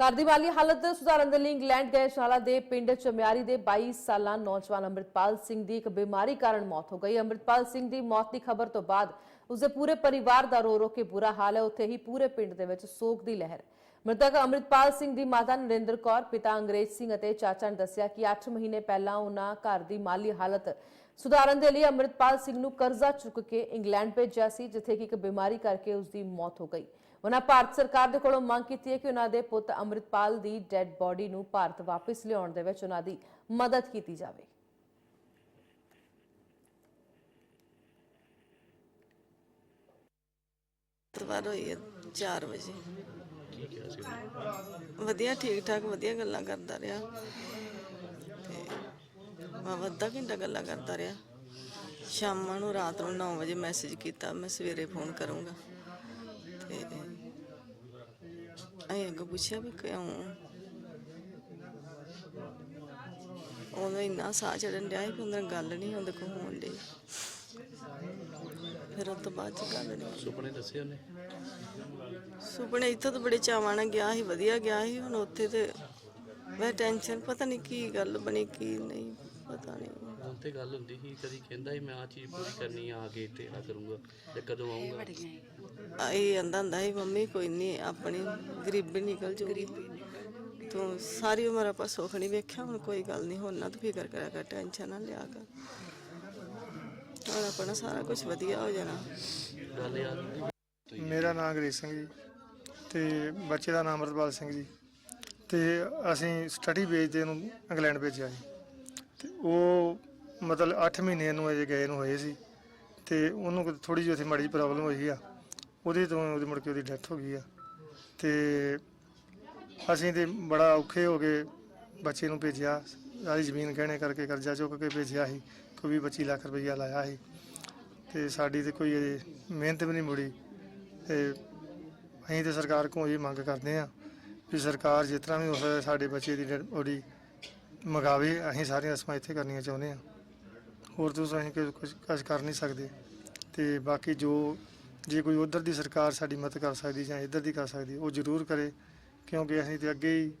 ਘਰ ਦੀ ਮਾਲੀ ਹਾਲਤ ਸੁਧਾਰਨ ਦੇ ਲਈ ਇੰਗਲੈਂਡ ਗਏ ਸ਼ਾਲਾ ਦੇ ਪਿੰਡ ਚਮਿਆਰੀ ਦੇ 22 ਸਾਲਾ ਨੌਜਵਾਨ ਅੰਮ੍ਰਿਤਪਾਲ ਸਿੰਘ ਦੀ ਇੱਕ ਬਿਮਾਰੀ ਕਾਰਨ ਮੌਤ ਹੋ ਗਈ। ਅੰਮ੍ਰਿਤਪਾਲ ਸਿੰਘ ਦੀ ਮੌਤ ਦੀ ਖਬਰ ਤੋਂ ਬਾਅਦ ਉਸਦੇ ਪੂਰੇ ਪਰਿਵਾਰ ਦਾ ਰੋ ਰੋ ਕੇ ਬੁਰਾ ਹਾਲ ਹੈ। ਉੱਥੇ ਹੀ ਪੂਰੇ ਪਿੰਡ ਦੇ ਵਿੱਚ ਸੋਗ ਦੀ ਲਹਿਰ। ਮ੍ਰਿਤਕ ਅੰਮ੍ਰਿਤਪਾਲ ਸਿੰਘ ਦੀ ਮਾਤਾ ਨਰਿੰਦਰ ਕੌਰ, ਪਿਤਾ ਅੰਗਰੇਜ਼ ਸਿੰਘ ਅਤੇ ਚਾਚਾ ਨੇ ਦੱਸਿਆ ਕਿ 8 ਮਹੀਨੇ ਪਹਿਲਾਂ ਉਹਨਾਂ ਘਰ ਦੀ ਮਾਲੀ ਹਾਲਤ ਸੁਧਾਰਨ ਦੇ ਲਈ ਅੰਮ੍ਰਿਤਪਾਲ ਸਿੰਘ ਨੂੰ ਕਰਜ਼ਾ ਚੁੱਕ ਕੇ ਇੰਗਲੈਂਡ ਭੇਜਿਆ ਸੀ, ਜਿੱਥੇ ਕਿ ਇੱਕ ਬਿਮਾਰੀ ਕਰਕੇ ਉਸ ਦੀ ਮੌਤ ਹੋ ਗਈ। ਉਹਨਾਂ ਭਾਰਤ ਸਰਕਾਰ ਦੇ ਕੋਲੋਂ ਮੰਗ ਕੀਤੀ ਹੈ ਕਿ ਉਹਨਾਂ ਦੇ ਪੁੱਤ ਅੰਮ੍ਰਿਤਪਾਲ ਦੀ ਡੈੱਡ ਬੋਡੀ ਨੂੰ ਭਾਰਤ ਵਾਪਸ ਲਿਆਉਣ ਦੇ ਵਿੱਚ ਉਹਨਾਂ ਦੀ ਮਦਦ ਕੀਤੀ ਜਾਵੇ। ਐਤਵਾਰ ਹੋਈ ਹੈ 4 ਵਜੇ। ਵਧੀਆ ਠੀਕ ਠਾਕ ਵਧੀਆ ਗੱਲਾਂ ਕਰਦਾ ਰਿਹਾ। ਤੇ ਅੱਧਾ ਘੰਟਾ ਗੱਲਾਂ ਕਰਦਾ ਰਿਹਾ। ਸ਼ਾਮਾਂ ਨੂੰ ਰਾਤ ਨੂੰ 9 ਵਜੇ ਮੈਸੇਜ ਕੀਤਾ, ਮੈਂ ਸਵੇਰੇ ਫੋਨ ਕਰੂੰਗਾ। ਤੇ ਅਸੀਂ ਅੱਗੇ ਪੁੱਛਿਆ ਵੀ ਕਿਉਂ ਉਹਨੂੰ ਇੰਨਾ ਸਾਹ ਚੜਨ ਡਿਆ ਕਿ ਉਹਨਾਂ ਗੱਲ ਨਹੀਂ ਹੁੰਦੀ ਕੋ ਹੋਣ ਡਈ ਫਿਰ ਉਹ ਤੋਂ ਬਾਅਦ ਚ ਗੱਲ ਨਹੀਂ ਸੁਪਨੇ ਦੱਸੇ ਉਹਨੇ ਸੁਪਨੇ ਇੱਥੋਂ ਤਾਂ ਬੜੇ ਚਾਵਾਂ ਨਾਲ ਗਿਆ ਸੀ ਵਧੀਆ ਗਿਆ ਸੀ ਹੁਣ ਉੱਥੇ ਤੇ ਮੈਂ ਟੈਨਸ਼ਨ ਪਤਾ ਨਹੀਂ ਕੀ ਗੱਲ ਬਣੀ ਕੀ ਨਹੀਂ ਪਤਾ ਨਹੀਂ। ਹੁਣ ਤੇ ਗੱਲ ਹੁੰਦੀ ਸੀ ਕਦੀ ਕਹਿੰਦਾ ਸੀ ਮੈਂ ਆ ਚੀਜ਼ ਪੂਰੀ ਕਰਨੀ ਆ ਆ ਕੇ ਤੇ ਆ ਕਰੂੰਗਾ ਤੇ ਕਦੋਂ ਆਉਂਗਾ ਆਈ ਆਂਦਾ ਹੁੰਦਾ ਸੀ ਮੰਮੀ ਕੋਈ ਨਹੀਂ ਆਪਣੀ ਗਰੀਬੀ ਨਿਕਲ ਜੂਗੀ। ਤੂੰ ਸਾਰੀ ਉਮਰ ਆਪਾਂ ਸੁੱਖ ਨਹੀਂ ਵੇਖਿਆ ਹੁਣ ਕੋਈ ਗੱਲ ਨਹੀਂ ਹੁਣ ਨਾ ਤੂੰ ਫਿਕਰ ਕਰਿਆ ਕਰ ਟੈਨਸ਼ਨ ਨਾ ਲਿਆ ਕਰ। ਹੁਣ ਆਪਣਾ ਸਾਰਾ ਕੁਝ ਵਧੀਆ ਹੋ ਜਾਣਾ। ਗੱਲ ਯਾਦ ਮੇਰਾ ਨਾਮ ਅੰਗਰੇਜ਼ ਸਿੰਘ ਜੀ ਤੇ ਬੱਚੇ ਦਾ ਨਾਮ ਅਮਰਪਾਲ ਸਿੰਘ ਜੀ। ਤੇ ਅਸੀਂ ਸਟੱਡੀ ਬੇਸ ਤੇ ਉਹਨੂੰ ਇੰਗਲੈਂਡ ਭੇਜਿਆ ਜੀ ਤੇ ਉਹ ਮਤਲਬ 8 ਮਹੀਨੇ ਨੂੰ ਅਜੇ ਗਏ ਨੂੰ ਹੋਏ ਸੀ। ਤੇ ਉਹਨੂੰ ਥੋੜੀ ਜਿਹੀ ਉੱਥੇ ਮਾੜੀ ਜਿਹੀ ਪ੍ਰੋਬਲਮ ਹੋਈ ਆ। ਉਹਦੇ ਤੋਂ ਉਹਦੀ ਮੁੜ ਕੇ ਉਹਦੀ ਡੈਥ ਹੋ ਗਈ ਆ। ਤੇ ਅਸੀਂ ਤੇ ਬੜਾ ਔਖੇ ਹੋ ਕੇ ਬੱਚੇ ਨੂੰ ਭੇਜਿਆ। ਸਾਰੀ ਜ਼ਮੀਨ ਗਹਿਣੇ ਕਰਕੇ ਕਰਜ਼ਾ ਚੁੱਕ ਕੇ ਭੇਜਿਆ ਸੀ। ਕੋਈ 25 ਲੱਖ ਰੁਪਈਆ ਲਾਇਆ ਸੀ। ਤੇ ਸਾਡੀ ਤੇ ਕੋਈ ਅਜੇ ਮਿਹਨਤ ਵੀ ਨਹੀਂ ਮੁੜੀ। ਤੇ ਅਸੀਂ ਤੇ ਸਰਕਾਰ ਕੋਲ ਇਹ ਮੰਗ ਕਰਦੇ ਆ ਵੀ ਸਰਕਾਰ ਜਿਸ ਤਰ੍ਹਾਂ ਵੀ ਹੋ ਸਕਦਾ ਸਾਡੇ ਬੱਚੇ ਦੀ ਡੈਡ ਬੋਡੀ ਮੰਗਾਵੇ ਅਸੀਂ ਸਾਰੀਆਂ ਰਸਮਾਂ ਇੱਥੇ ਕਰਨੀਆਂ ਚਾਹੁੰਦੇ ਹਾਂ। ਹੋਰ ਤਾਂ ਅਸੀਂ ਕੁਝ ਕੁਝ ਕੁਝ ਕਰ ਨਹੀਂ ਸਕਦੇ। ਤੇ ਬਾਕੀ ਜੋ ਜੇ ਕੋਈ ਉਧਰ ਦੀ ਸਰਕਾਰ ਸਾਡੀ ਮਦਦ ਕਰ ਸਕਦੀ ਜਾਂ ਇੱਧਰ ਦੀ ਕਰ ਸਕਦੀ, ਉਹ ਜ਼ਰੂਰ ਕਰੇ। ਕਿਉਂਕਿ ਅਸੀਂ ਤੇ ਅੱਗੇ ਹੀ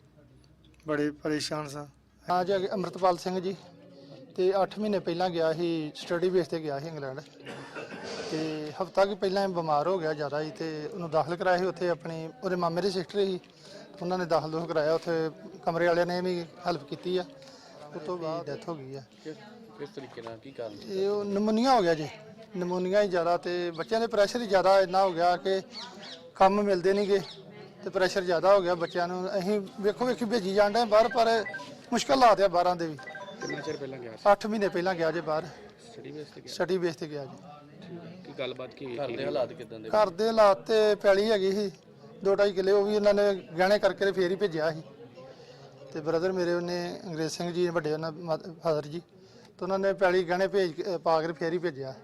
ਬੜੇ ਪਰੇਸ਼ਾਨ ਸਾਂ। ਹਾਂ ਜੀ ਅਗੇ ਅੰਮ੍ਰਿਤਪਾਲ ਸਿੰਘ ਜੀ ਤੇ 8 ਮਹੀਨੇ ਪਹਿਲਾਂ ਗਿਆ ਸੀ ਸਟੱਡੀ ਬੇਸ ਤੇ ਗਿਆ ਸੀ ਇੰਗਲੈਂਡ। ਤੇ ਹਫਤਾ ਕੁ ਪਹਿਲਾਂ ਇਹ ਬਿਮਾਰ ਹੋ ਗਿਆ ਜ਼ਿਆਦਾ ਹੀ ਤੇ ਉਹਨੂੰ ਦਾਖਲ ਕਰਾਇਆ ਸੀ ਉੱਥੇ ਆਪਣੀ ਉਹਦੇ ਮਾਮੇ ਦੀ ਸਿਸਟਰ ਸੀ ਉਹਨਾਂ ਨੇ ਦਾਖਲ ਦੋਖ ਕਰਾਇਆ ਉੱਥੇ ਕਮਰੇ ਵਾਲਿਆਂ ਨੇ ਵੀ ਹੈਲਪ ਕੀਤੀ ਆ ਉਸ ਤੋਂ ਬਾਅਦ ਡੈਥ ਹੋ ਗਈ ਆ। ਕਿਸ ਤਰੀਕੇ ਨਾਲ ਕੀ ਕਾਰਨ? ਇਹ ਉਹ ਨਮੂਨੀਆ ਹੋ ਗਿਆ ਜੀ ਨਮੂਨੀਆ ਹੀ ਜ਼ਿਆਦਾ ਤੇ ਬੱਚਿਆਂ ਦੇ ਪ੍ਰੈਸ਼ਰ ਹੀ ਜ਼ਿਆਦਾ ਇੰਨਾ ਹੋ ਗਿਆ ਕਿ ਕੰਮ ਮਿਲਦੇ ਨਹੀਂਗੇ ਤੇ ਪ੍ਰੈਸ਼ਰ ਜ਼ਿਆਦਾ ਹੋ ਗਿਆ ਬੱਚਿਆਂ ਨੂੰ ਅਸੀਂ ਵੇਖੋ ਵੇਖੀ ਭੇਜੀ ਜਾਂਦੇ ਬਾਹਰ ਪਰ ਮੁਸ਼ਕਲ ਹਾਲਾਤ ਆ ਬਾਹਰਾਂ ਦੇ ਵੀ। ਕਿੰਨਾ ਚਿਰ ਪਹਿਲਾਂ ਗਿਆ 8 ਮਹੀਨੇ ਪਹਿਲਾਂ ਗਿਆ ਜੇ ਬਾਹਰ। ਸਟੱਡੀ ਬੇਸ ਤੇ ਗਿਆ? ਸਟੱਡੀ ਬੇਸ ਤੇ ਗਿਆ ਜੀ। ਕੀ ਗੱਲਬਾਤ ਕੀ ਘਰ ਦੇ ਹਾਲਾਤ ਕਿਦਾਂ ਦੇ? ਘਰ ਦੇ ਹਾਲਾਤ ਤੇ ਪੈਲੀ ਹੈਗੀ ਸੀ। ਦੋ ਢਾਈ ਕਿੱਲੇ ਉਹ ਵੀ ਇਹਨਾਂ ਨੇ ਗਹਿਣੇ ਕਰਕੇ ਤੇ ਫੇਰ ਹੀ ਭੇਜਿਆ ਸੀ। ਤੇ ਬ੍ਰਦਰ ਮੇਰੇ ਉਹਨੇ ਅੰਗਰੇਜ਼ ਸਿੰਘ ਜੀ ਵੱਡੇ ਉਹਨਾਂ ਫਾਦਰ ਜੀ ਤੇ ਉਹਨਾਂ ਨੇ ਪੈਲੀ ਗਹਿਣੇ ਭੇਜ ਕੇ ਪਾ ਕੇ ਫੇਰ ਹੀ ਭੇਜਿਆ।